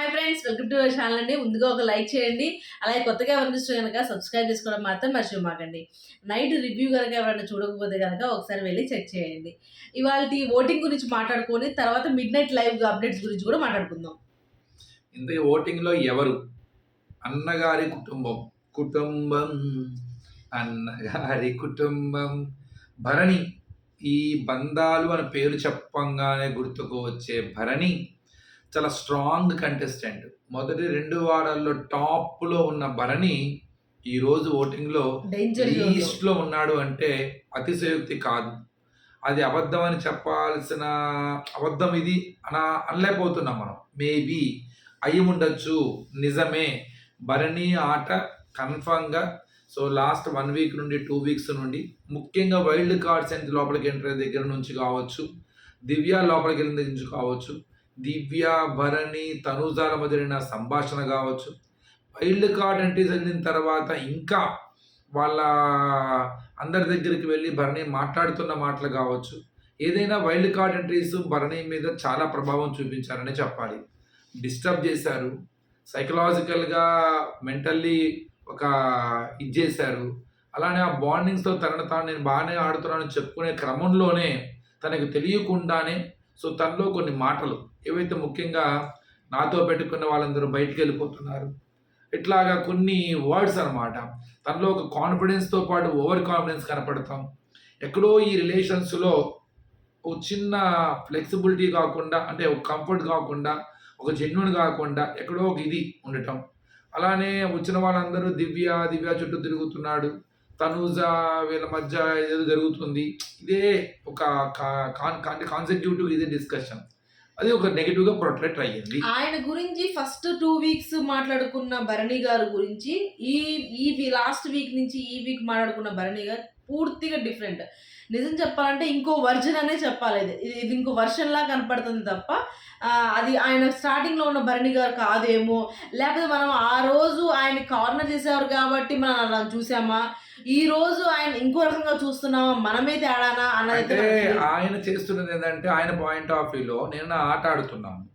Hi friends welcome to our channel అండి. ముందుగా ఒక లైక్ చేయండి. అలాగే కొత్తగా ఎవరైనా కనుక సబ్స్క్రైబ్ చేసుకోవడం మాత్రం మర్చిపోమాకండి. నైట్ రివ్యూ కనుక ఎవరైనా చూడకపోతే కనుక ఒకసారి వెళ్ళి చెక్ చేయండి. ఇవాళ ఓటింగ్ గురించి మాట్లాడుకొని తర్వాత మిడ్ నైట్ లైవ్ అప్డేట్స్ గురించి కూడా మాట్లాడుకుందాం. ఇంత ఓటింగ్లో ఎవరు? అన్నగారి కుటుంబం. కుటుంబం. అన్నగారి కుటుంబం. భరణి. ఈ బంధాలు అని పేరు చెప్పంగానే గుర్తుకు వచ్చే భరణి. చాలా స్ట్రాంగ్ కంటెస్టెంట్ మొదటి రెండు వారాల్లో టాప్లో ఉన్న భరణి ఈరోజు ఓటింగ్లో డేంజర్ లీస్ట్లో ఉన్నాడు అంటే అతిశయోక్తి కాదు. అది అబద్ధం అని చెప్పాల్సిన అబద్ధం ఇది అన అనలేకపోతున్నాం మనం. మేబీ అయి ఉండొచ్చు. నిజమే. భరణి ఆట కన్ఫామ్గా సో లాస్ట్ వన్ వీక్ నుండి టూ వీక్స్ నుండి ముఖ్యంగా వైల్డ్ కార్డ్స్ ఎంత లోపలికి ఎంటర్ దగ్గర నుంచి కావచ్చు దివ్య లోపలికి వెళ్ళిన దగ్గర నుంచి కావచ్చు దివ్య భరణి తనుజాల మధ్య జరిగిన సంభాషణ కావచ్చు. వైల్డ్ కార్డ్ ఎంట్రీస్ వెళ్ళిన తర్వాత ఇంకా వాళ్ళ అందరి దగ్గరికి వెళ్ళి భరణి మాట్లాడుతున్న మాటలు కావచ్చు. ఏదైనా వైల్డ్ కార్డ్ ఎంట్రీస్ భరణి మీద చాలా ప్రభావం చూపించారనే చెప్పాలి. డిస్టర్బ్ చేశారు. సైకలాజికల్గా మెంటల్లీ ఒక ఇది చేశారు. అలానే ఆ బాండింగ్స్తో తనను తాను నేను బాగానే ఆడుతున్నాను చెప్పుకునే క్రమంలోనే తనకు తెలియకుండానే సో తనలో కొన్ని మాటలు ఏవైతే ముఖ్యంగా నాతో పెట్టుకున్న వాళ్ళందరూ బయటికి వెళ్ళిపోతున్నారు ఇట్లాగా కొన్ని వర్డ్స్ అన్నమాట. తనలో ఒక కాన్ఫిడెన్స్తో పాటు ఓవర్ కాన్ఫిడెన్స్ కనపడతాం. ఎక్కడో ఈ రిలేషన్స్లో ఒక చిన్న ఫ్లెక్సిబిలిటీ కాకుండా అంటే ఒక కంఫర్ట్ కాకుండా ఒక జెన్యున్ కాకుండా ఎక్కడో ఒక ఇది ఉండటం. అలానే వచ్చిన వాళ్ళందరూ దివ్య దివ్య చుట్టూ తిరుగుతున్నాడు. తనూజ వీళ్ళ మధ్య ఏదో జరుగుతుంది. ఇదే ఒక కాన్సెక్యూటివ్ ఇదే డిస్కషన్ అది ఒక నెగిటివ్గా ప్రొట్రెక్ట్ అయ్యింది. ఆయన గురించి ఫస్ట్ టూ వీక్స్ మాట్లాడుకున్న భరణి గారు గురించి ఈ ఈ లాస్ట్ వీక్ నుంచి ఈ వీక్ మాట్లాడుకున్న భరణి గారు పూర్తిగా డిఫరెంట్. నిజం చెప్పాలంటే ఇంకో వర్జన్ అనే చెప్పాలి ఇది. ఇది- ఇంకో వర్షన్ లా కనపడుతుంది తప్ప అది ఆయన స్టార్టింగ్లో ఉన్న భరణి గారు కాదేమో లేకపోతే మనం ఆ రోజు ఆయన కార్నర్ చేసేవారు కాబట్టి మనం అలా చూసామా? ఈ రోజు ఆయన ఇంకో రకంగా చూస్తున్నామా? మనమే తేడానా? అన్నది. ఆయన చేస్తున్నది ఏంటంటే ఆయన పాయింట్ ఆఫ్ వ్యూలో నేను నా ఆట ఆడుతున్నాను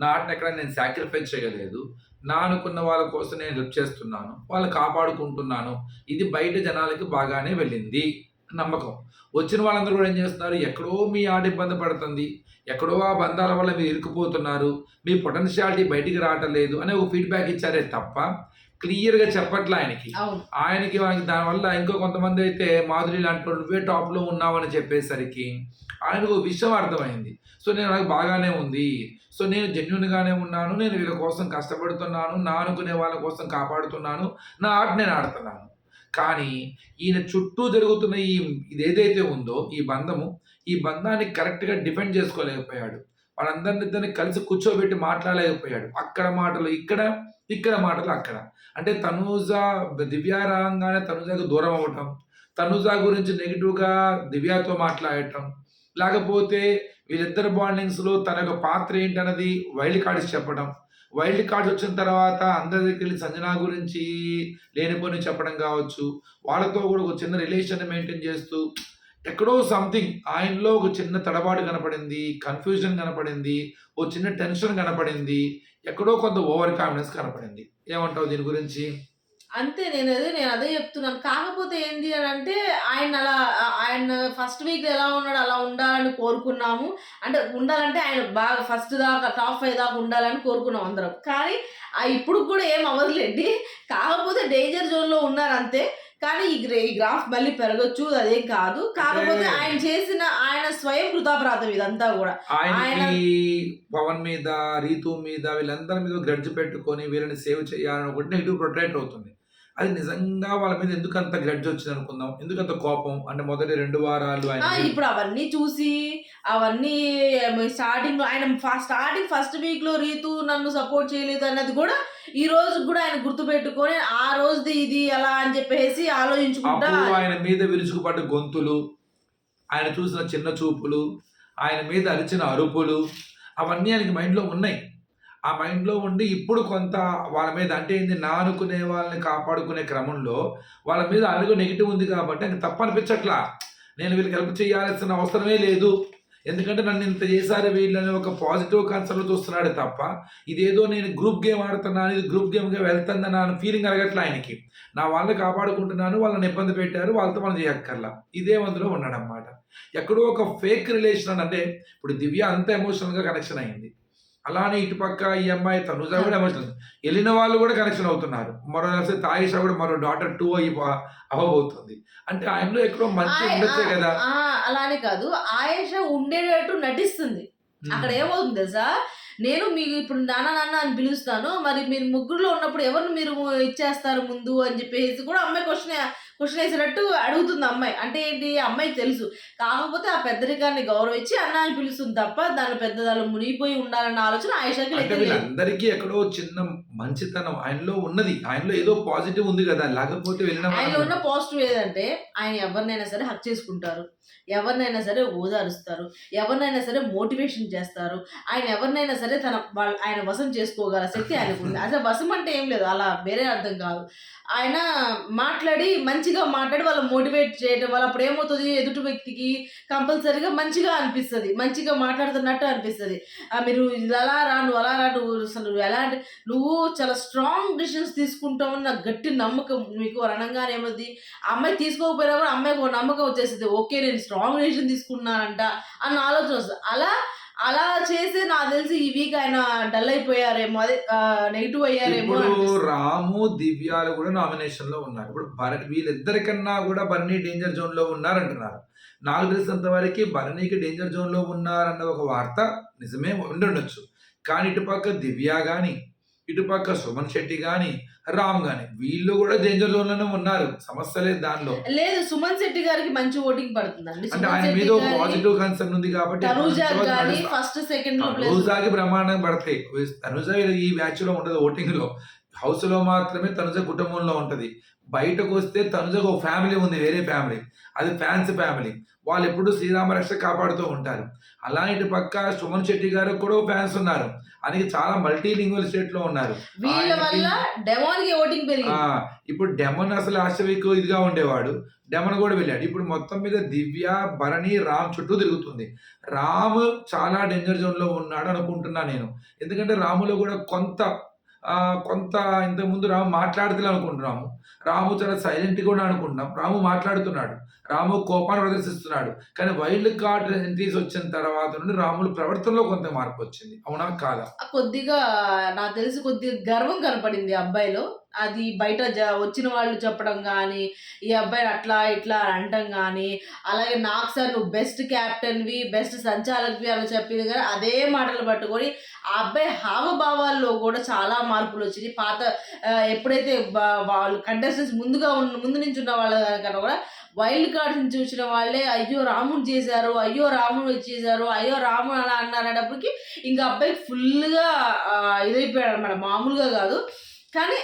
నా ఆటను ఎక్కడ నేను సాక్రిఫైస్ చేయలేదు. నా అనుకున్న వాళ్ళ కోసం నేను హెల్ప్ చేస్తున్నాను వాళ్ళు కాపాడుకుంటున్నాను. ఇది బయట జనాలకి బాగానే వెళ్ళింది నమ్మకం. వచ్చిన వాళ్ళందరూ కూడా ఏం చేస్తున్నారు? ఎక్కడో మీ ఆట ఇబ్బంది పడుతుంది. ఎక్కడో ఆ బంధాల వల్ల మీరు ఇరుక్కుపోతున్నారు. మీ పొటెన్షియాలిటీ బయటికి రావటం లేదు అనే ఒక ఫీడ్బ్యాక్ ఇచ్చారే తప్ప క్లియర్గా చెప్పట్లే ఆయనకి. ఆయనకి మనకి దానివల్ల ఇంకో కొంతమంది అయితే మాధురి లాంటి వాళ్ళు నువ్వే టాప్లో ఉన్నావని చెప్పేసరికి ఆయనకు విషయం అర్థమైంది. సో నేను నాకు బాగానే ఉంది. సో నేను జెన్యున్గానే ఉన్నాను. నేను వీళ్ళ కోసం కష్టపడుతున్నాను. నా అనుకునే వాళ్ళ కోసం కాపాడుతున్నాను. నా ఆట నేను ఆడుతున్నాను. కానీ ఈయన చుట్టూ జరుగుతున్న ఈ ఇది ఏదైతే ఉందో ఈ బంధము ఈ బంధాన్ని కరెక్ట్గా డిఫెండ్ చేసుకోలేకపోయాడు. వాళ్ళందరినీ కలిసి కూర్చోబెట్టి మాట్లాడలేకపోయాడు. అక్కడ మాటలు ఇక్కడ ఇక్కడ మాటలు అక్కడ. అంటే తనూజ దివ్య రాగానే తనూజకు దూరం అవ్వటం తనూజ గురించి నెగిటివ్గా దివ్యతో మాట్లాడటం లేకపోతే వీళ్ళిద్దరు బాండింగ్స్లో తన యొక్క పాత్ర ఏంటన్నది వైల్డ్ కార్డ్స్ చెప్పడం. వైల్డ్ కార్డ్స్ వచ్చిన తర్వాత అందరి దగ్గరికి వెళ్ళి సంజన గురించి లేనిపోని చెప్పడం కావచ్చు. వాళ్ళతో కూడా ఒక చిన్న రిలేషన్ మెయింటైన్ చేస్తూ ఎక్కడో సంథింగ్ ఆయనలో ఒక చిన్న తడబాటు కనపడింది కన్ఫ్యూజన్ కనపడింది ఓ చిన్న టెన్షన్ కనపడింది. ఎక్కడో కొంత ఓవర్ కాన్ఫిడెన్స్ కనపడింది. ఏమంటావు దీని గురించి? అంతే నేను అదే నేను అదే చెప్తున్నాను. కాకపోతే ఏంటి అని అంటే ఆయన అలా ఆయన ఫస్ట్ వీక్ ఎలా ఉన్నాడు అలా ఉండాలని కోరుకున్నాము. అంటే ఉండాలంటే ఆయన బాగా ఫస్ట్ దాకా టాప్ ఫైవ్ దాకా ఉండాలని కోరుకున్నాం అందరం. కానీ ఆ ఇప్పుడు కూడా ఏం అవ్వదులేండి. కాకపోతే డేంజర్ జోన్లో ఉన్నారు అంతే. కానీ ఈ ఈ గ్రాఫ్ మళ్ళీ పెరగచ్చు అదేం కాదు. కాకపోతే ఆయన చేసిన ఆయన స్వయం కృతాపరాధం ఇదంతా కూడా. ఆయనకి పవన్ మీద రీతు మీద వీళ్ళందరి మీద గ్రడ్జ్ పెట్టుకొని వీళ్ళని సేవ్ చేయాలని ఒకటి నెగిటివ్ ప్రొటెక్ట్ అవుతుంది. అది నిజంగా వాళ్ళ మీద ఎందుకు అంత గ్రడ్జ్ వచ్చింది అనుకుందాం ఎందుకు అంత కోపం? అంటే మొదటి రెండు వారాలు ఆయన ఇప్పుడు అవన్నీ చూసి అవన్నీ స్టార్టింగ్ ఆయన స్టార్టింగ్ ఫస్ట్ వీక్లో రీతు నన్ను సపోర్ట్ చేయలేదు అన్నది కూడా ఈ రోజు కూడా ఆయన గుర్తుపెట్టుకొని ఆ రోజుది ఇది అలా అని చెప్పేసి ఆలోచించుకుంటా ఆయన మీద విరుచుకుపడ్డ గొంతులు ఆయన చూసిన చిన్న చూపులు ఆయన మీద అరిచిన అరుపులు అవన్నీ ఆయనకి మైండ్లో ఉన్నాయి. ఆ మైండ్లో ఉండి ఇప్పుడు కొంత వాళ్ళ మీద అంటే ఏంది నా అనుకునే వాళ్ళని కాపాడుకునే క్రమంలో వాళ్ళ మీద అడుగు నెగిటివ్ ఉంది కాబట్టి ఆయనకు తప్పనిపించట్లా. నేను వీళ్ళకి హెల్ప్ చేయాల్సిన అవసరమే లేదు. ఎందుకంటే నన్ను ఇంత చేశారు వీళ్ళని ఒక పాజిటివ్ కన్సర్న్లో చూస్తున్నాడు తప్ప ఇదేదో నేను గ్రూప్ గేమ్ ఆడుతున్నాను ఇది గ్రూప్ గేమ్గా వెళ్తుందని అని ఫీలింగ్ అడగట్లే ఆయనకి. నా వాళ్ళని కాపాడుకుంటున్నాను వాళ్ళని ఇబ్బంది పెట్టారు వాళ్ళతో మనం చేయక్కర్లా. ఇదే అందులో ఉన్నాడు అనమాట ఎక్కడో ఒక ఫేక్ రిలేషన్ అంటే ఇప్పుడు దివ్య అంత ఎమోషనల్గా కనెక్షన్ అయింది. అలానే ఇటుపక్క ఈ అమ్మాయి తనుజ కూడా ఎమోషనల్ వెళ్ళిన వాళ్ళు కూడా కనెక్షన్ అవుతున్నారు. మరో తాయిష కూడా మరో డాటర్ టూ అయ్యి అవ్వబోతుంది. అంటే ఆయనలో ఎక్కడో మంచి ఉండొచ్చే కదా. అలానే కాదు. ఆయేష ఉండేటట్టు నటిస్తుంది. అక్కడ ఏమవుతుంది తెలుసా? నేను మీకు ఇప్పుడు నాన్న నాన్న అని పిలుస్తాను. మరి మీరు ముగ్గురులో ఉన్నప్పుడు ఎవరిని మీరు ఇచ్చేస్తారు ముందు అని చెప్పేసి కూడా అమ్మాయి క్వశ్చన్ క్వశ్చన్ వేసినట్టు అడుగుతుంది అమ్మాయి. అంటే ఏంటి అమ్మాయికి తెలుసు. కాకపోతే ఆ పెద్దరికాన్ని గౌరవించి అన్న అని పిలుస్తుంది తప్ప దాని పెద్దదాలు మునిగిపోయి ఉండాలన్న ఆలోచన ఆయేషాకి వీళ్ళందరికీ ఎక్కడో చిన్న మంచితనం ఆయనలో ఉన్నది. ఆయనలో ఏదో పాజిటివ్ ఉంది కదా లేకపోతే వెళ్ళిన ఆయనలో ఉన్న పాజిటివ్ ఏదంటే ఆయన ఎవరినైనా సరే హక్ చేసుకుంటారు. ఎవరినైనా సరే ఓదారుస్తారు. ఎవరినైనా సరే మోటివేషన్ చేస్తారు. ఆయన ఎవరినైనా సరే తన వాళ్ళ ఆయన వశం చేసుకోగల శక్తి ఆయనకు ఉంది అసలు వశం అంటే ఏం లేదు. అలా వేరే అర్థం కాదు. ఆయన మాట్లాడి మంచిగా మాట్లాడి వాళ్ళు మోటివేట్ చేయడం వల్ల అప్పుడు ఏమవుతుంది? ఎదుటి వ్యక్తికి కంపల్సరీగా మంచిగా అనిపిస్తుంది. మంచిగా మాట్లాడుతున్నట్టు అనిపిస్తుంది. మీరు అలా రా నువ్వు అలా రా నువ్వు అసలు నువ్వు ఎలాంటి నువ్వు చాలా స్ట్రాంగ్ డిసిషన్స్ తీసుకుంటావు నాకు గట్టి నమ్మకం. మీకు అనగానే ఏమవుతుంది ఆ అమ్మాయి తీసుకోకపోయినా కూడా అమ్మాయికి ఒక నమ్మకం వచ్చేస్తుంది. ఓకే నేను స్ట్రాంగ్ డిసిషన్ తీసుకున్నానంట అన్న ఆలోచన వస్తుంది. అలా అలా చేసి నాకు తెలిసి ఈ వీక్ ఆయన డల్ అయిపోయారేమో. అదే నెగిటివ్ అయ్యారేమో ఇప్పుడు. రాము దివ్యాలు కూడా నామినేషన్లో ఉన్నారు. ఇప్పుడు భరణి వీళ్ళిద్దరికన్నా కూడా భరణి డేంజర్ జోన్లో ఉన్నారంటున్నారు. నాకు తెలిసినంత వరకు భరణికి డేంజర్ జోన్లో ఉన్నారన్న ఒక వార్త నిజమే ఉండుండొచ్చు. కానీ ఇటుపక్క దివ్య గాని ఇటుపక్క సుమన్ శెట్టి గాని రామ్ గాని వీళ్ళు కూడా డేంజర్ జోన్లోనే ఉన్నారు. సమస్య లేదు దానిలో. లేదు సుమన్ శెట్టి గారికి మంచి ఓటింగ్ పడుతుందండి. అంటే ఆయన మీద పాజిటివ్ కన్సర్న్ ఉంది కాబట్టి. ఫస్ట్ సెకండ్ తనుజాకి బ్రహ్మాండంగా పడతాయి తనుజ ఈ బ్యాచ్లో ఉండదు ఓటింగ్లో. హౌస్లో మాత్రమే తనుజ కుటుంబంలో ఉంటది. బయటకు వస్తే తనుజకు ఒక ఫ్యామిలీ ఉంది వేరే ఫ్యామిలీ. అది ఫ్యాన్స్ ఫ్యామిలీ. వాళ్ళు ఎప్పుడు శ్రీరామ రక్ష కాపాడుతూ ఉంటారు. అలానే ఇటు పక్క సుమన్ శెట్టి గారు కూడా ఫ్యాన్స్ ఉన్నారు. ఆయనకి చాలా మల్టీ లింగ్వల్ స్టేట్లో ఉన్నారు ఇప్పుడు డెమన్ అసలు వీక్ ఇదిగా ఉండేవాడు. డెమన్ కూడా వెళ్ళాడు. ఇప్పుడు మొత్తం మీద దివ్య భరణి రామ్ చుట్టూ తిరుగుతుంది. రామ్ చాలా డేంజర్ జోన్లో ఉన్నాడు అనుకుంటున్నా నేను. ఎందుకంటే రాములో కూడా కొంత కొంత ఇంతకుముందు రాము మాట్లాడుతులే అనుకుంటున్నాము. రాము చాలా సైలెంట్ కూడా అనుకుంటున్నాం. రాము మాట్లాడుతున్నాడు. రాము కోపాన్ని ప్రదర్శిస్తున్నాడు. కానీ వైల్డ్ కార్డ్ ఎంట్రీస్ వచ్చిన తర్వాత నుండి రాముల ప్రవర్తనలో కొంత మార్పు వచ్చింది. అవునా కాదా? కొద్దిగా నాకు తెలిసి కొద్దిగా గర్వం కనపడింది అబ్బాయిలో. అది బయట జ వచ్చిన వాళ్ళు చెప్పడం కానీ ఈ అబ్బాయి అట్లా ఇట్లా అనటం కానీ అలాగే నాకు సార్ నువ్వు బెస్ట్ క్యాప్టెన్వి బెస్ట్ సంచాలకువి అని చెప్పింది కానీ అదే మాటలు పట్టుకొని ఆ అబ్బాయి హావభావాల్లో కూడా చాలా మార్పులు వచ్చినాయి. పాత ఎప్పుడైతే వాళ్ళు కంటెస్టెంట్స్ ముందుగా ఉన్న ముందు నుంచి ఉన్న వాళ్ళ కన్నా కూడా వైల్డ్ కార్డ్ నుంచి వచ్చిన వాళ్ళే అయ్యో రాముడు చేశారు అయ్యో రాముడు చేశారు అయ్యో రాముడు అలా అన్నారు అనేటప్పటికి ఇంకా అబ్బాయి ఫుల్గా ఇదైపోయాడు అనమాట. మామూలుగా కాదు. కానీ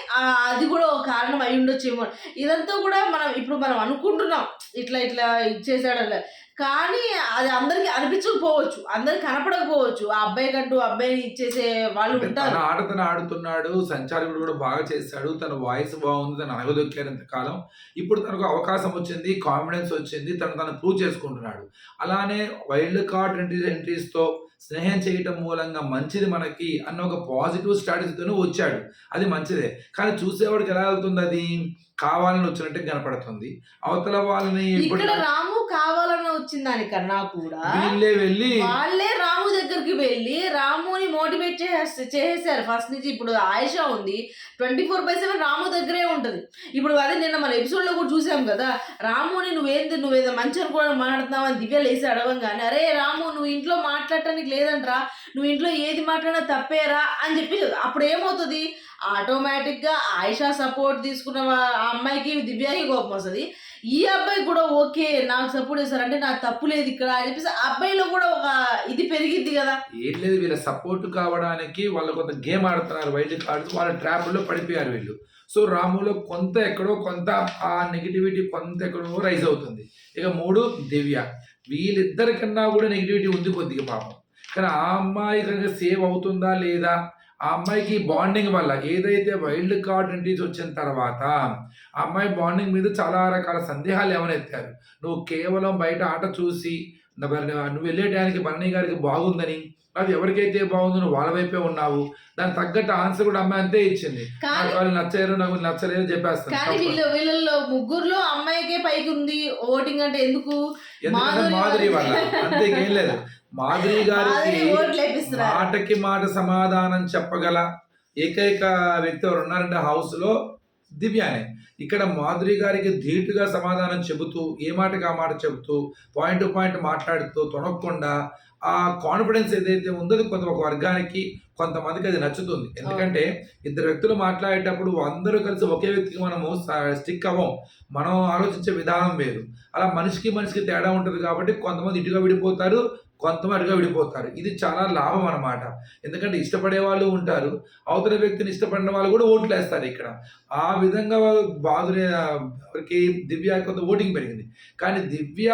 అది కూడా ఒక కారణం అయి ఉండొచ్చేమో. ఇదంతా కూడా మనం ఇప్పుడు మనం అనుకుంటున్నాం. ఇట్లా ఇట్లా ఇచ్చేసాడలే కానీ అది అందరికి అనిపించకపోవచ్చు. అందరికి కనపడకపోవచ్చు. ఆ అబ్బాయి కంటూ అబ్బాయిని ఇచ్చేసే వాళ్ళు ఉంటారు. తన ఆట తను ఆడుతున్నాడు. సంచాలకుడు కూడా బాగా చేశాడు తన వాయిస్ బాగుంది. తను అనగదొక్కాడు ఇంతకాలం. ఇప్పుడు తనకు అవకాశం వచ్చింది. కాన్ఫిడెన్స్ వచ్చింది. తను తను ప్రూవ్ చేసుకుంటున్నాడు. అలానే వైల్డ్ కార్డ్ ఎంట్రీస్ ఎంట్రీస్తో స్నేహం చేయటం మూలంగా మంచిది మనకి అన్న ఒక పాజిటివ్ స్ట్రాటజీతోనే వచ్చాడు. అది మంచిదే. కానీ చూసేవాడికి ఎలా వెళ్తుంది అది? కావాలని వచ్చినట్టే కనపడుతుంది. అవతల వాళ్ళని ఇక్కడ రాము కావాలని వచ్చిన దానికన్నా కూడా వీళ్ళే వెళ్ళి వాళ్ళే రాము దగ్గరికి వెళ్ళి రాముని మోటివేట్ చేసే చేసేసారు ఫస్ట్ నుంచి ఇప్పుడు ఆయుష ఉంది. Twenty four by seven Ramu దగ్గరే ఉంటుంది. ఇప్పుడు అదే నిన్న మన ఎపిసోడ్లో కూడా చూసాం కదా రాముని నువ్వేంది నువ్వేదో మంచి అనుకోవడం మాట్లాడుతున్నావు అని దివ్య లేసి అడగంగానే అరే రాము నువ్వు ఇంట్లో మాట్లాడటానికి లేదంట్రా. నువ్వు ఇంట్లో ఏది మాట్లాడినా తప్పేరా అని చెప్పి అప్పుడు ఏమవుతుంది? ఆటోమేటిక్గా ఆయిషా సపోర్ట్ తీసుకున్న ఆ అమ్మాయికి దివ్యాకి కోపం వస్తుంది. ఈ అబ్బాయి కూడా ఓకే నాకు సపోర్ట్ చేస్తారు నాకు తప్పు లేదు ఇక్కడ అని చెప్పేసి ఆ అబ్బాయిలో కూడా ఒక ఇది పెరిగిద్ది కదా. ఏం లేదు వీళ్ళ సపోర్ట్ కావడానికి వాళ్ళు కొంత గేమ్ ఆడుతున్నారు వైల్డ్ కార్డ్స్ వాళ్ళ ట్రాప్లో పడిపోయారు వీళ్ళు. సో రాములో కొంత ఎక్కడో కొంత ఆ నెగిటివిటీ కొంత ఎక్కడో రైజ్ అవుతుంది. ఇక మూడు దివ్య. వీళ్ళిద్దరికన్నా కూడా నెగిటివిటీ ఉంది కొద్దిగా పాపం. కానీ ఆ అమ్మాయి కనుక సేవ్ అవుతుందా లేదా? ఆ అమ్మాయికి బాండింగ్ వల్ల ఏదైతే వైల్డ్ కార్డ్ ఎంట్రీస్ వచ్చిన తర్వాత ఆ అమ్మాయి బాండింగ్ మీద చాలా రకాల సందేహాలు ఏమైనా ఎత్తారు? నువ్వు కేవలం బయట ఆట చూసి నువ్వు వెళ్ళే టయానికి భరణి గారికి బాగుందని అది ఎవరికైతే బాగుందో నువ్వు వాళ్ళ వైపే ఉన్నావు దానికి తగ్గట్టు ఆన్సర్ కూడా అమ్మాయి అంతే ఇచ్చింది. వాళ్ళు నచ్చారు నాకు నచ్చలేదు చెప్పేస్తాను. కానీ. వీళ్ళు ముగ్గురులో అమ్మాయికే పైకి ఉంది ఓటింగ్ అంటే ఎందుకు? మాధురి వల్ల వల్ల. అంతే ఏం లేదు. మాధురి గారికి మాటకి మాట సమాధానం చెప్పగల ఏకైక వ్యక్తి ఎవరు ఉన్నారంటే హౌస్లో దివ్యానే. ఇక్కడ మాధురి గారికి ధీటుగా సమాధానం చెబుతూ ఏ మాటకి ఆ మాట చెబుతూ పాయింట్ టు పాయింట్ మాట్లాడుతూ తొనకుండా ఆ కాన్ఫిడెన్స్ ఏదైతే ఉందో అది కొంత ఒక వర్గానికి కొంతమందికి అది నచ్చుతుంది. ఎందుకంటే ఇద్దరు వ్యక్తులు మాట్లాడేటప్పుడు అందరూ కలిసి ఒకే వ్యక్తికి మనము స్టిక్ అవ్వం. మనం ఆలోచించే విధానం వేరు. అలా మనిషికి మనిషికి తేడా ఉంటుంది కాబట్టి కొంతమంది ఇటుగా విడిపోతారు కొంతమందిగా విడిపోతారు. ఇది చాలా లాభం అన్నమాట. ఎందుకంటే ఇష్టపడే వాళ్ళు ఉంటారు. అవతల వ్యక్తిని ఇష్టపడిన వాళ్ళు కూడా ఓట్లు వేస్తారు ఇక్కడ. ఆ విధంగా బాధునే ఎవరికి? దివ్య కొంత ఓటింగ్ పెరిగింది. కానీ దివ్య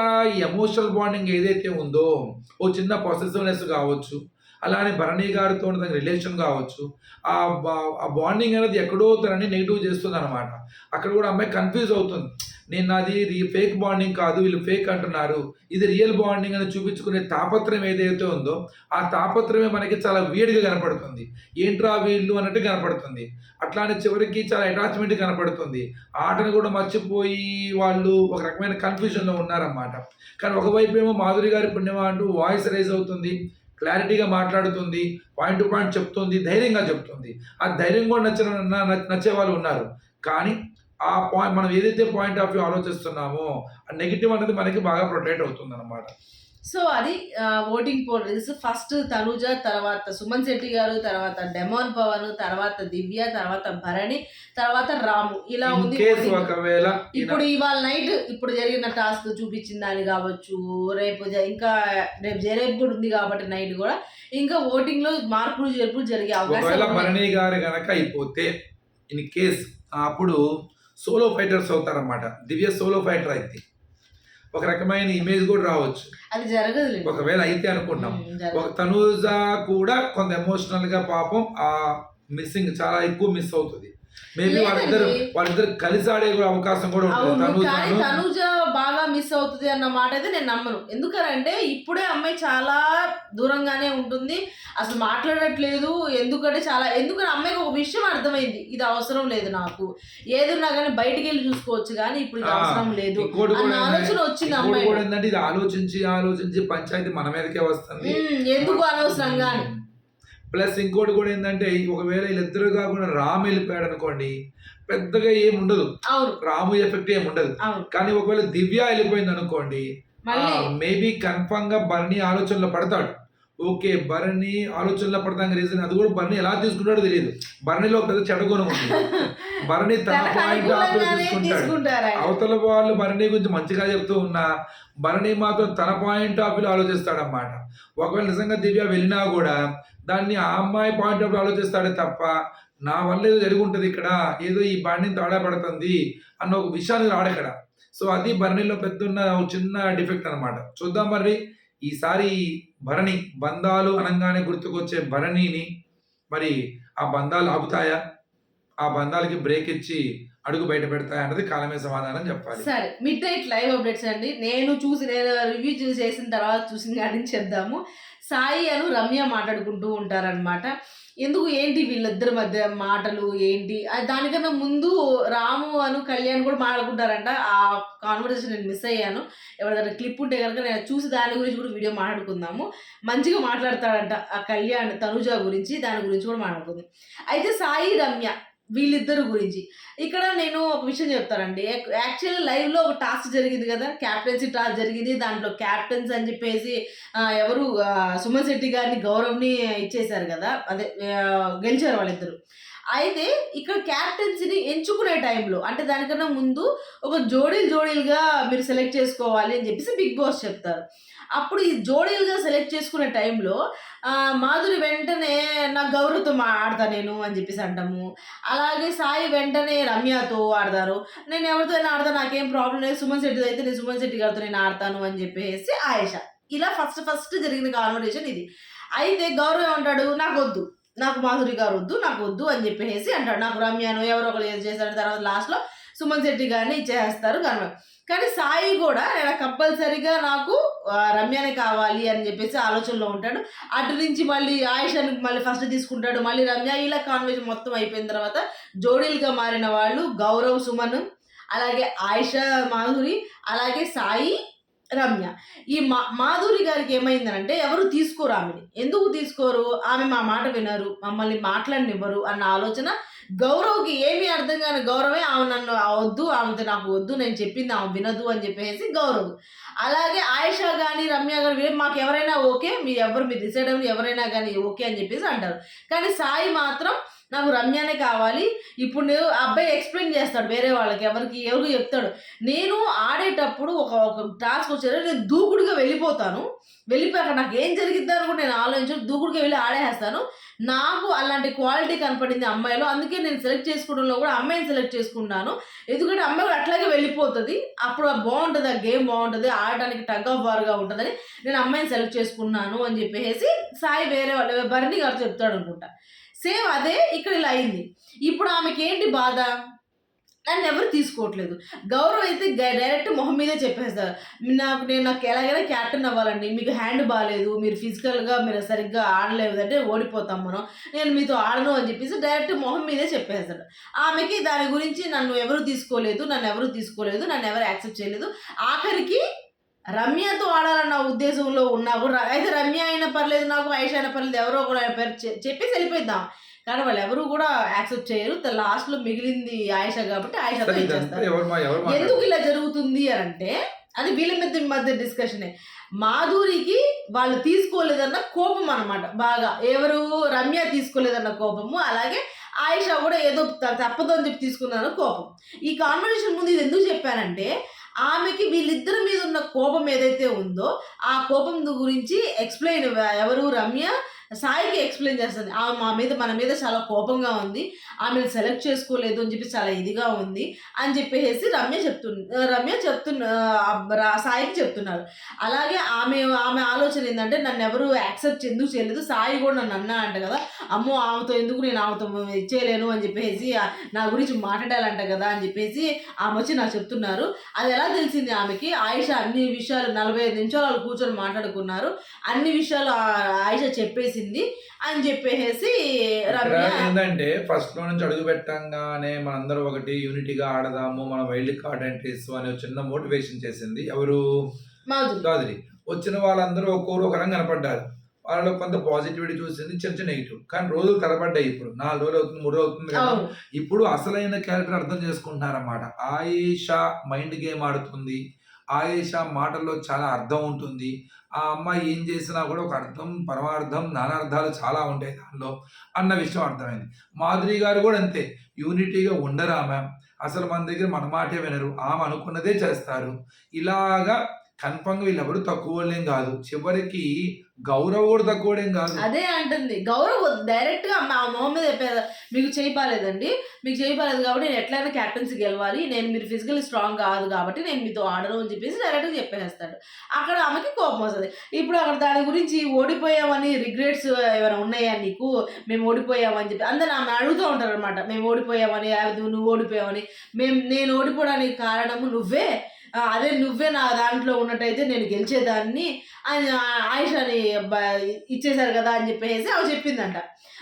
ఎమోషనల్ బాండింగ్ ఏదైతే ఉందో ఓ చిన్న పొసెసివ్నెస్ కావచ్చు అలానే భరణి గారితో ఉన్న రిలేషన్ కావచ్చు. ఆ బా- ఆ బాండింగ్ అనేది ఎక్కడో తనని నెగిటివ్ చేస్తుంది అనమాట అక్కడ కూడా అమ్మాయి కన్ఫ్యూజ్ అవుతుంది. నేను నాది ఫేక్ బాండింగ్ కాదు వీళ్ళు ఫేక్ అంటున్నారు. ఇది రియల్ బాండింగ్ అని చూపించుకునే తాపత్రయం ఏదైతే ఉందో ఆ తాపత్రయమే మనకి చాలా వేడిగా కనపడుతుంది. ఏంట్రా వీళ్ళు అన్నట్టు కనపడుతుంది. అట్లానే చివరికి చాలా అటాచ్మెంట్ కనపడుతుంది. ఆటను కూడా మర్చిపోయి వాళ్ళు ఒక రకమైన కన్ఫ్యూజన్లో ఉన్నారన్నమాట. కానీ ఒకవైపు ఏమో మాధురి గారి పుణ్యమా అంటూ వాయిస్ రైజ్ అవుతుంది. క్లారిటీగా మాట్లాడుతుంది పాయింట్ టు పాయింట్ చెప్తుంది ధైర్యంగా చెప్తుంది. ఆ ధైర్యం కూడా నచ్చిన నచ్చే వాళ్ళు ఉన్నారు. కానీ ఆ పాయింట్ మనం ఏదైతే పాయింట్ ఆఫ్ వ్యూ ఆలోచిస్తున్నామో ఆ నెగిటివ్ అనేది మనకి బాగా ప్రొటెక్ట్ అవుతుంది అనమాట సో అది voting poll results first Tanuja తర్వాత సుమన్ శెట్టి గారు తర్వాత డెమోన్ పవన్ తర్వాత దివ్య తర్వాత భరణి తర్వాత రాము. ఇలా ఉంది ఇప్పుడు ఇవాళ నైట్ ఇప్పుడు జరిగిన టాస్క్ చూపించిన దాని కావచ్చు రేపు ఇంకా రేపు రేపు కూడా ఉంది కాబట్టి నైట్ కూడా. ఇంకా ఓటింగ్లో మార్పులు చేర్పులు జరిగే అవకాశం. భరణి గారు గనక అయిపోతే ఇన్ కేస్ అప్పుడు సోలో ఫైటర్స్ అవుతారన్నమాట. దివ్య సోలో ఫైటర్ అయితే. ఒక రకమైన ఇమేజ్ కూడా రావచ్చు. అది జరగదు ఒకవేళ అయితే అనుకుంటాం ఒక తనూజ కూడా కొంత ఎమోషనల్గా పాపం ఆ మిస్సింగ్ చాలా ఎక్కువ మిస్ అవుతుంది. మేబీ. వాళ్ళిద్దరు వాళ్ళిద్దరు కలిసి ఆడే కూడా అవకాశం కూడా ఉంటుంది. తనూజ బాగా మిస్ అవుతుంది అన్న మాట అయితే నేను నమ్మను. ఎందుకనంటే ఇప్పుడే అమ్మాయి చాలా దూరంగానే ఉంటుంది. అసలు మాట్లాడట్లేదు. ఎందుకంటే చాలా ఎందుకంటే అమ్మాయికి ఒక విషయం అర్థమైంది. ఇది అవసరం లేదు నాకు. ఏదున్నా కానీ బయటికి వెళ్ళి చూసుకోవచ్చు కానీ ఇప్పుడు ఇది అవసరం లేదు అన్న ఆలోచన వచ్చింది అమ్మాయి కూడా ఏంటంటే ఇది ఆలోచించి ఆలోచించి పంచాయతీ మన మీదకే వస్తుంది. ఎందుకు అనవసరంగా అని. ప్లస్ ఇంకోటి కూడా ఏంటంటే ఒకవేళ వీళ్ళిద్దరు కాకుండా రామ్ వెళ్ళిపోయాడు అనుకోండి పెద్దగా ఏం ఉండదు. రాము ఎఫెక్ట్ ఏం ఉండదు. కానీ ఒకవేళ దివ్య వెళ్ళిపోయింది అనుకోండి మేబీ కన్ఫర్మ్గా బర్నీ ఆలోచనలో పడతాడు. ఓకే భరణి ఆలోచనలో పడతానికి రీజన్ అది కూడా భరణి ఎలా తీసుకుంటాడో తెలియదు. భరణిలో పెద్ద చెడగుణం ఉంది. భరణి తన పాయింట్ తీసుకుంటాడు. అవతల వాళ్ళు భరణి గురించి మంచిగా చెప్తూ ఉన్నా భరణి మాత్రం తన పాయింట్ ఆఫ్ వ్యూ ఆలోచిస్తాడు అన్నమాట ఒకవేళ నిజంగా దివ్య వెళ్ళినా కూడా దాన్ని ఆ అమ్మాయి పాయింట్ ఆఫ్ ఆలోచిస్తాడే తప్ప నా వల్ల ఏదో జరుగుంటుంది ఇక్కడ ఏదో ఈ బాండింగ్ తాడపడుతుంది అన్న ఒక విషయాన్ని రాడక్కడ సో అది భరణిలో పెద్ద ఉన్న ఒక చిన్న డిఫెక్ట్ అనమాట చూద్దాం మరి ఈసారి భరణి బంధాలు అనగానే గుర్తుకొచ్చే భరణిని మరి ఆ బంధాలు ఆగుతాయా ఆ బంధాలకి బ్రేక్ ఇచ్చి అడుగు బయట పెడతాయి అన్నది కాలమే సమాధానం చెప్పాలి. సరే మిడ్ నైట్ లైవ్ అప్డేట్స్ అండి. నేను చూసి నేను రివ్యూ చూసి చేసిన తర్వాత చూసిన కాడి చెప్దాము. సాయి అను రమ్య మాట్లాడుకుంటూ ఉంటారనమాట ఎందుకు ఏంటి వీళ్ళిద్దరి మధ్య మాటలు ఏంటి? దానికన్నా ముందు రాము అను కళ్యాణ్ కూడా మాట్లాడుకుంటారంట. ఆ కాన్వర్సేషన్ నేను మిస్ అయ్యాను. ఎవరిదైనా క్లిప్ ఉంటే కనుక నేను చూసి దాని గురించి కూడా వీడియో మాట్లాడుకుందాము. మంచిగా మాట్లాడతాడంట ఆ కళ్యాణ్ తనుజ గురించి దాని గురించి కూడా మాట్లాడుకుందాం. అయితే సాయి రమ్య వీళ్ళిద్దరు గురించి. ఇక్కడ నేను ఒక విషయం చెప్తానండి. యాక్చువల్లీ లైవ్లో ఒక టాస్క్ జరిగింది కదా. క్యాప్టెన్సీ టాస్క్ జరిగింది. దాంట్లో క్యాప్టెన్స్ అని చెప్పేసి ఎవరు సుమన్ శెట్టి గారిని గౌరవ్ని ఇచ్చేశారు కదా. అదే గెలిచారు వాళ్ళిద్దరు. అయితే ఇక్కడ క్యాప్టెన్సీని ఎంచుకునే టైంలో అంటే దానికన్నా ముందు ఒక జోడీలు జోడీలుగా మీరు సెలెక్ట్ చేసుకోవాలి అని చెప్పేసి బిగ్ బాస్ చెప్తారు. అప్పుడు ఈ జోడీలుగా సెలెక్ట్ చేసుకునే టైంలో మాధురి వెంటనే నా గౌరవతో మా ఆడతా నేను అని చెప్పేసి అంటాము. అలాగే సాయి వెంటనే రమ్యతో ఆడతారు. నేను ఎవరితో అయినా ఆడతా నాకేం ప్రాబ్లం లేదు. సుమన్ శెట్టిది అయితే నేను సుమన్ శెట్టి గారితో నేను ఆడతాను అని చెప్పేసి ఆయేష. ఇలా ఫస్ట్ ఫస్ట్ జరిగిన కాన్వర్సేషన్ ఇది. అయితే గౌరవ్ ఏమంటాడు? నాకు వద్దు నాకు మాధురి గారు వద్దు నాకు వద్దు అని చెప్పేసి అంటాడు. నాకు రమ్యను ఎవరో ఒకరు ఏది చేశాడు తర్వాత లాస్ట్లో సుమన్ శెట్టి గారిని ఇచ్చేస్తారు కానీ కానీ సాయి కూడా నేను కంపల్సరీగా నాకు రమ్యనే కావాలి అని చెప్పేసి ఆలోచనలో ఉంటాడు. అటు నుంచి మళ్ళీ ఆయుషాన్ని మళ్ళీ ఫస్ట్ తీసుకుంటాడు. మళ్ళీ రమ్య ఇలా కాన్వర్జేషన్ మొత్తం అయిపోయిన తర్వాత జోడీలుగా మారిన వాళ్ళు గౌరవ్ సుమన్ అలాగే ఆయుష మాధురి అలాగే సాయి రమ్య. ఈ మా మాధురి గారికి ఏమైందనంటే ఎవరు తీసుకోరు ఆమెని. ఎందుకు తీసుకోరు? ఆమె మా మాట వినరు మమ్మల్ని మాట్లాడనివ్వరు అన్న ఆలోచన గౌరవ్కి ఏమీ అర్థం కాని గౌరవే ఆమె నన్ను వద్దు ఆమెతో నాకు వద్దు నేను చెప్పింది ఆమె వినదు అని చెప్పేసి గౌరవ్. అలాగే ఆయిషా కానీ రమ్య కానీ మాకు ఎవరైనా ఓకే మీరు ఎవరు మీరు డిసైడ్ ఎవరైనా కానీ ఓకే అని చెప్పేసి అంటారు. కానీ సాయి మాత్రం నాకు రమ్యనే కావాలి. ఇప్పుడు నేను అబ్బాయి ఎక్స్ప్లెయిన్ చేస్తాడు వేరే వాళ్ళకి ఎవరికి ఎవరికి చెప్తాడు. నేను ఆడేటప్పుడు ఒక ఒక టాస్క్ వచ్చారు నేను దూకుడుగా వెళ్ళిపోతాను. వెళ్ళిపోయాక నాకు ఏం జరిగిద్దా అని కూడా నేను ఆలోచించు దూకుడుగా వెళ్ళి ఆడేస్తాను నాకు అలాంటి క్వాలిటీ కనపడింది అమ్మాయిలో. అందుకే నేను సెలెక్ట్ చేసుకోవడంలో కూడా అమ్మాయిని సెలెక్ట్ చేసుకున్నాను ఎందుకంటే అమ్మాయి కూడా అట్లాగే వెళ్ళిపోతుంది. అప్పుడు బాగుంటుంది ఆ గేమ్ బాగుంటుంది ఆడడానికి టగ్ ఆఫ్ వార్గా ఉంటుందని నేను అమ్మాయిని సెలెక్ట్ చేసుకున్నాను అని చెప్పేసి సాయి వేరే వాళ్ళు భరణి గారు చెప్తాడు అనుకుంటా. సేమ్ అదే ఇక్కడ ఇలా అయింది. ఇప్పుడు ఆమెకి ఏంటి బాధ? నన్ను ఎవరు తీసుకోవట్లేదు. గౌరవ్ అయితే డైరెక్ట్ మొహం మీదే చెప్పేస్తారు. నాకు నేను నాకు ఎలాగైనా క్యాప్టెన్ అవ్వాలండి. మీకు హ్యాండ్ బాగాలేదు మీరు ఫిజికల్గా మీరు సరిగ్గా ఆడలేదు అంటే ఓడిపోతాం మనం. నేను మీతో ఆడను అని చెప్పేసి డైరెక్ట్ మొహం మీదే చెప్పేస్తాడు ఆమెకి దాని గురించి నన్ను ఎవరు తీసుకోలేదు నన్ను ఎవరు తీసుకోలేదు నన్ను ఎవరు యాక్సెప్ట్ చేయలేదు. ఆఖరికి రమ్యతో ఆడాలన్న ఉద్దేశంలో ఉన్నా కూడా అయితే రమ్య అయినా పర్లేదు నాకు ఐష అయినా పర్లేదు ఎవరో కూడా పేరు చెప్పేసి వెళ్ళిపోయిద్దాం. కానీ వాళ్ళు ఎవరు కూడా యాక్సెప్ట్ చేయరు. లాస్ట్లో మిగిలింది ఆయుష కాబట్టి ఆయుషతో ఇచ్చేస్తారు ఎందుకు ఇలా జరుగుతుంది అని అంటే అది వీళ్ళ మధ్య మధ్య డిస్కషనే మాధురికి వాళ్ళు తీసుకోలేదన్న కోపం అన్నమాట బాగా. ఎవరు రమ్య తీసుకోలేదన్న కోపము అలాగే ఆయుష కూడా ఏదో త- తప్పదు అని చెప్పి తీసుకున్నాను కోపం. ఈ కాన్వర్సేషన్ ముందు ఇది ఎందుకు చెప్పానంటే ఆమెకి వీళ్ళిద్దరి మీద ఉన్న కోపం ఏదైతే ఉందో ఆ కోపం గురించి ఎక్స్ప్లెయిన్ ఎవరు రమ్య సాయికి ఎక్స్ప్లెయిన్ చేస్తుంది. ఆమె మా మీద మన మీద చాలా కోపంగా ఉంది. ఆమెను సెలెక్ట్ చేసుకోలేదు అని చెప్పి చాలా ఇదిగా ఉంది అని చెప్పేసి రమ్య చెప్తు రమ్య చెప్తున్న సాయికి చెప్తున్నారు. అలాగే ఆమె ఆమె ఆలోచన ఏంటంటే నన్ను ఎవరు యాక్సెప్ట్ ఎందుకు చేయలేదు? సాయి కూడా నన్ను అన్నా అంట కదా. అమ్మో ఆమెతో ఎందుకు నేను ఆమెతో ఇచ్చేయలేను అని చెప్పేసి నా గురించి మాట్లాడాలంట కదా అని చెప్పేసి ఆమె వచ్చి నాకు చెప్తున్నారు. అది ఎలా తెలిసింది ఆమెకి? ఆయుష అన్ని విషయాలు నలభై ఐదు నిమిషాలు వాళ్ళు కూర్చొని మాట్లాడుకున్నారు. అన్ని విషయాలు ఆయుష చెప్పేసి చెప్పేసింది అని చెప్పేసి ఏంటంటే ఫస్ట్లో నుంచి అడుగు పెట్టంగానే మనందరూ ఒకటి యూనిటీగా ఆడదాము మన వైల్డ్ కార్డ్ ఎంట్రీస్ అనే చిన్న మోటివేషన్ చేసింది. ఎవరు? మాధురి. వచ్చిన వాళ్ళందరూ ఒక్కొక్కరు ఒక రంగు కనపడ్డారు. వాళ్ళలో కొంత పాజిటివిటీ చూసింది చిన్న చిన్న నెగిటివ్ కానీ రోజులు తరబడ్డాయి ఇప్పుడు. నాలుగు రోజులు అవుతుంది మూడు రోజులు అవుతుంది కదా. ఇప్పుడు అసలైన క్యారెక్టర్ అర్థం చేసుకుంటున్నారన్నమాట. ఆయేషా మైండ్ గేమ్ ఆడుతుంది. ఆయేషా మాటల్లో చాలా అర్థం ఉంటుంది. ఆ అమ్మాయి ఏం చేసినా కూడా ఒక అర్థం పరమార్థం నానార్థాలు చాలా ఉంటాయి దానిలో అన్న విషయం అర్థమైంది. మాధురి గారు కూడా అంతే. యూనిటీగా ఉండరు ఆమె అసలు మన దగ్గర మన మాటే వినరు. ఆమె అనుకున్నదే చేస్తారు. ఇలాగా కన్ఫర్మ్ వీళ్ళెవరు తక్కువ వాళ్ళేం కాదు. చివరికి గౌరవ్ కూడా తక్కువడేం కాదు. అదే అంటుంది. గౌరవ్ డైరెక్ట్గా మా మొహం మీద చెప్పేది మీకు చేయబాలేదండి మీకు చేయబాలేదు కాబట్టి నేను ఎట్లయినా క్యాప్టెన్సీ గెలవాలి. నేను మీరు ఫిజికల్ స్ట్రాంగ్ కాదు కాబట్టి నేను మీతో ఆడను అని చెప్పేసి డైరెక్ట్గా చెప్పేస్తాడు అక్కడ ఆమెకి కోపం వస్తుంది. ఇప్పుడు అక్కడ దాని గురించి ఓడిపోయామని రిగ్రెట్స్ ఏమైనా ఉన్నాయా నీకు? మేము ఓడిపోయామని చెప్పి అందరు ఆమె అడుగుతూ ఉంటారు అనమాట మేము ఓడిపోయామని నువ్వు ఓడిపోయామని మేము నేను ఓడిపోవడానికి కారణము నువ్వే. అదే నువ్వే నా దాంట్లో ఉన్నట్టయితే నేను గెలిచేదాన్ని ఆయన ఆయుషాని బ- ఇచ్చేశారు కదా అని చెప్పేసి ఆమె చెప్పిందంట.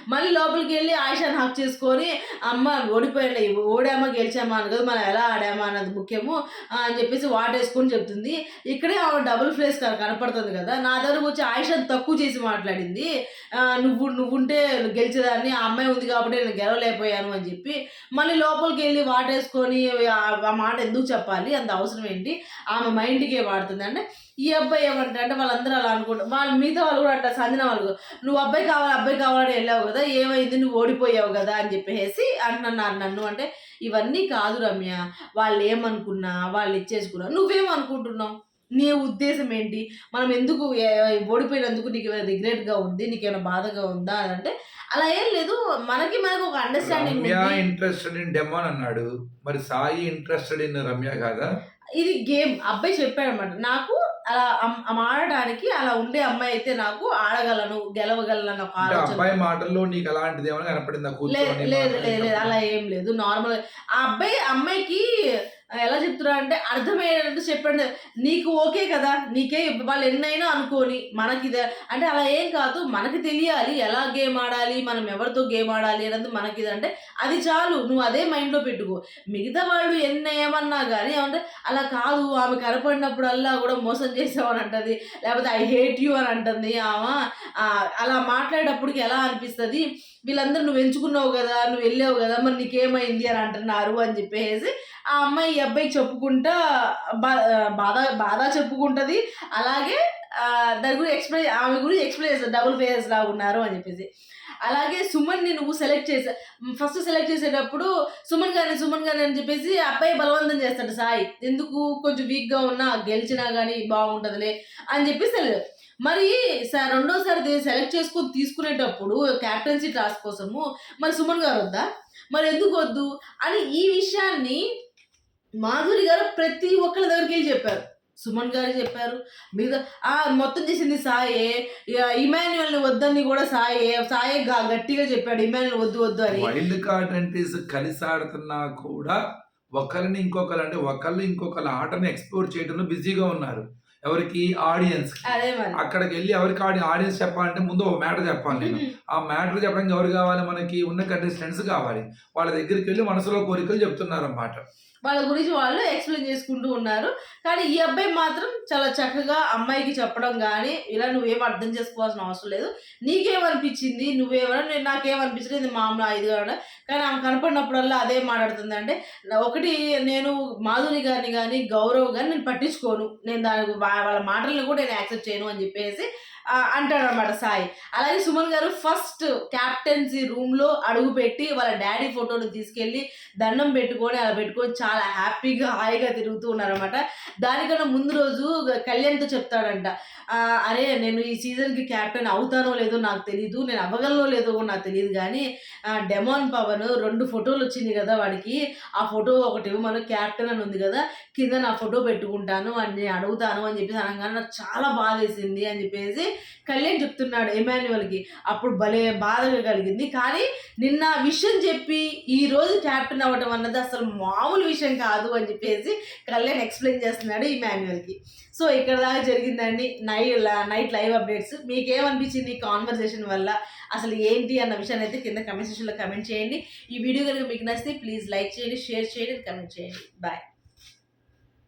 మళ్ళీ లోపలికి వెళ్ళి ఆయుషాని హక్ చేసుకొని అమ్మ ఓడిపోయాడు ఓడామా గెలిచామా అని కదా మనం ఎలా ఆడామా అన్నది ముఖ్యము అని చెప్పేసి వాటేసుకొని చెప్తుంది. ఇక్కడే ఆమె డబుల్ ఫ్లేస్ కనపడుతుంది కదా నా దగ్గరకు వచ్చి ఆయుషాని తక్కువ చేసి మాట్లాడింది. నువ్వు నువ్వుంటే గెలిచేదాన్ని ఆ అమ్మాయి ఉంది కాబట్టి నేను గెలవలేకపోయాను అని చెప్పి మళ్ళీ లోపలికి వెళ్ళి వాటేసుకొని ఆ మాట ఎందుకు చెప్పాలి అంత అవసరం ఏంటి ఆమె మైండ్కే వాడుతుంది. అంటే ఈ అబ్బాయి ఏమంటారు అంటే వాళ్ళందరూ అలా అనుకుంటారు వాళ్ళు మిగతా వాళ్ళు కూడా అంటారు సంజన వాళ్ళు నువ్వు అబ్బాయి కావాలి అబ్బాయి కావాలని వెళ్ళావు కదా ఏమైంది? నువ్వు ఓడిపోయావు కదా అని చెప్పేసి అంటున్నారు నన్ను. అంటే ఇవన్నీ కాదు రమ్య. వాళ్ళు ఏమనుకున్నా వాళ్ళు ఇచ్చేసుకున్నా నువ్వేమనుకుంటున్నావు? నీ ఉద్దేశం ఏంటి? మనం ఎందుకు ఓడిపోయినందుకు నీకు రిగ్రెట్గా ఉంది? నీకేమైనా బాధగా ఉందా? అని అంటే అలా ఏం లేదు. మనకి మనకు ఒక అండర్స్టాండింగ్ ఇంట్రెస్టెడ్ ఇన్ డెమాన్ అన్నాడు. మరి సాయి ఇంట్రెస్టెడ్ ఇన్ రమ్య కాదా? ఇది గేమ్. అబ్బాయి చెప్పాడు అనమాట నాకు అలా ఆడడానికి అలా ఉండే అమ్మాయి అయితే నాకు ఆడగలను గెలవగలను ఒక ఆలోచన అబ్బాయి మాటల్లో నీకు అలాంటిది ఏమైనా కనపడిందా లేదు లేదు లేదు? అలా ఏం లేదు. నార్మల్ ఆ అబ్బాయి అమ్మాయికి ఎలా చెప్తున్నా అంటే అర్థమయ్యేటట్టు చెప్పండి. నీకు ఓకే కదా? నీకే వాళ్ళు ఎన్నైనా అనుకోని మనకి అంటే అలా ఏం కాదు. మనకి తెలియాలి. ఎలా గేమ్ ఆడాలి? మనం ఎవరితో గేమ్ ఆడాలి అనేది మనకి ఇది. అంటే అది చాలు. నువ్వు అదే మైండ్లో పెట్టుకో. మిగతా వాళ్ళు ఎన్ని ఏమన్నా కానీ ఏమంటే అలా కాదు. ఆమె కనపడినప్పుడల్లా కూడా మోసం చేసావని అంటది. లేకపోతే ఐ హేట్ యూ అని అంటుంది. ఆమె అలా మాట్లాడేటప్పటికి ఎలా అనిపిస్తుంది? వీళ్ళందరూ నువ్వు ఎంచుకున్నావు కదా నువ్వు వెళ్ళావు కదా మరి నీకేమైంది అని అంటున్నారు అని చెప్పేసి ఆ అమ్మాయి ఈ అబ్బాయికి చెప్పుకుంటా బా- బాధ బాధ చెప్పుకుంటుంది. అలాగే దాని గురించి ఎక్స్ప్లెయిన్ ఆమె గురించి ఎక్స్ప్లెయిన్ చేస్తారు డబుల్ ఫేజెస్ లాగా ఉన్నారు అని చెప్పేసి. అలాగే సుమన్ని నువ్వు సెలెక్ట్ చేసా ఫస్ట్ సెలెక్ట్ చేసేటప్పుడు సుమన్ గారిని సుమన్ గారిని అని చెప్పేసి అబ్బాయి బలవంతం చేస్తాడు సాయి ఎందుకు కొంచెం వీక్గా ఉన్నా గెలిచినా కానీ బాగుంటుందిలే అని చెప్పేసి సెలెక్ట్ మరి సార్ రెండోసారి సెలెక్ట్ చేసుకొని తీసుకునేటప్పుడు క్యాప్టెన్సీ టాస్క్ కోసము మరి సుమన్ గారు వద్దా? మరి ఎందుకు వద్దు? అని ఈ విషయాన్ని మాధురి గారు ప్రతి ఒక్కరి దగ్గరికి వెళ్ళి చెప్పారు. సుమన్ గారు చెప్పారు. మిగతా ఆ మొత్తం చేసింది సాయే. ఇమాన్యువల్ వద్దని కూడా సాయే. సాయే గట్టిగా చెప్పాడు. ఇమాన్యువల్ వద్దు వద్దు అని. వైల్డ్ కార్డ్ ఎంట్రీస్ కలిసి ఆడుతున్నా కూడా ఒకరిని ఇంకొకరు అంటే ఒకళ్ళు ఇంకొకరు ఆటను ఎక్స్ప్లోర్ చేయడంలో బిజీగా ఉన్నారు. ఎవరికి? ఆడియన్స్ అక్కడికి వెళ్ళి ఎవరికి ఆడి ఆడియన్స్ చెప్పాలంటే ముందు ఒక మ్యాటర్ చెప్పాలి నేను. ఆ మ్యాటర్ చెప్పడానికి ఎవరు కావాలి? మనకి ఉన్న కంటెస్టెంట్స్ కావాలి. వాళ్ళ దగ్గరికి వెళ్ళి మనసులో కోరికలు చెప్తున్నారు అన్నమాట వాళ్ళ గురించి వాళ్ళు ఎక్స్ప్లెయిన్ చేసుకుంటూ ఉన్నారు. కానీ ఈ అబ్బాయి మాత్రం చాలా చక్కగా అమ్మాయికి చెప్పడం కానీ ఇలా నువ్వేం అర్థం చేసుకోవాల్సిన అవసరం లేదు. నీకేమనిపించింది? నువ్వేమన్నా నేను నాకేమనిపించలేదు. మామూలు ఇది కావడం కానీ ఆమె కనపడినప్పుడల్లా అదే మాట్లాడుతుంది. అంటే ఒకటి నేను మాధురి గారిని కానీ గౌరవ్ గారిని నేను పట్టించుకోను. నేను దాని వాళ్ళ మాటలను కూడా నేను యాక్సెప్ట్ చేయను అని చెప్పేసి అంటాడు అనమాట సాయి. అలాగే సుమన్ గారు ఫస్ట్ క్యాప్టెన్సీ రూమ్లో అడుగు పెట్టి వాళ్ళ డాడీ ఫోటోలు తీసుకెళ్ళి దండం పెట్టుకొని అలా పెట్టుకొని చాలా హ్యాపీగా హాయిగా తిరుగుతూ ఉన్నారనమాట. దానికన్నా ముందు రోజు కళ్యాణ్తో చెప్తాడంట. అరే నేను ఈ సీజన్కి క్యాప్టెన్ అవుతానో లేదో నాకు తెలియదు నేను అవ్వగలనో లేదో కూడా నాకు తెలియదు కానీ డెమాన్ పవన్ రెండు ఫోటోలు వచ్చింది కదా వాడికి. ఆ ఫోటో ఒకటి మనం క్యాప్టెన్ అని ఉంది కదా కింద నా ఫోటో పెట్టుకుంటాను అని నేను అడుగుతాను అని చెప్పేసి అనగానే నాకు చాలా బాధ వేసింది అని చెప్పేసి కళ్యాణ్ చెప్తున్నాడు ఎమాన్యువల్కి అప్పుడు భలే బాధగా కలిగింది. కానీ నిన్న విషయం చెప్పి ఈ రోజు క్యాప్టెన్ అవ్వడం అన్నది అసలు మామూలు విషయం కాదు అని చెప్పేసి కళ్యాణ్ ఎక్స్ప్లెయిన్ చేస్తున్నాడు ఈ మాన్యువల్కి సో ఇక్కడ దాకా జరిగిందండి. Night night live updates. మీకేమనిపించింది ఈ కాన్వర్సేషన్ వల్ల? అసలు ఏంటి అన్న విషయాన్ని అయితే కింద కమెంట్ సెక్షన్లో కమెంట్ చేయండి. ఈ వీడియో కనుక మీకు నచ్చితే ప్లీజ్ లైక్ చేయండి షేర్ చేయండి కమెంట్ చేయండి. బాయ్.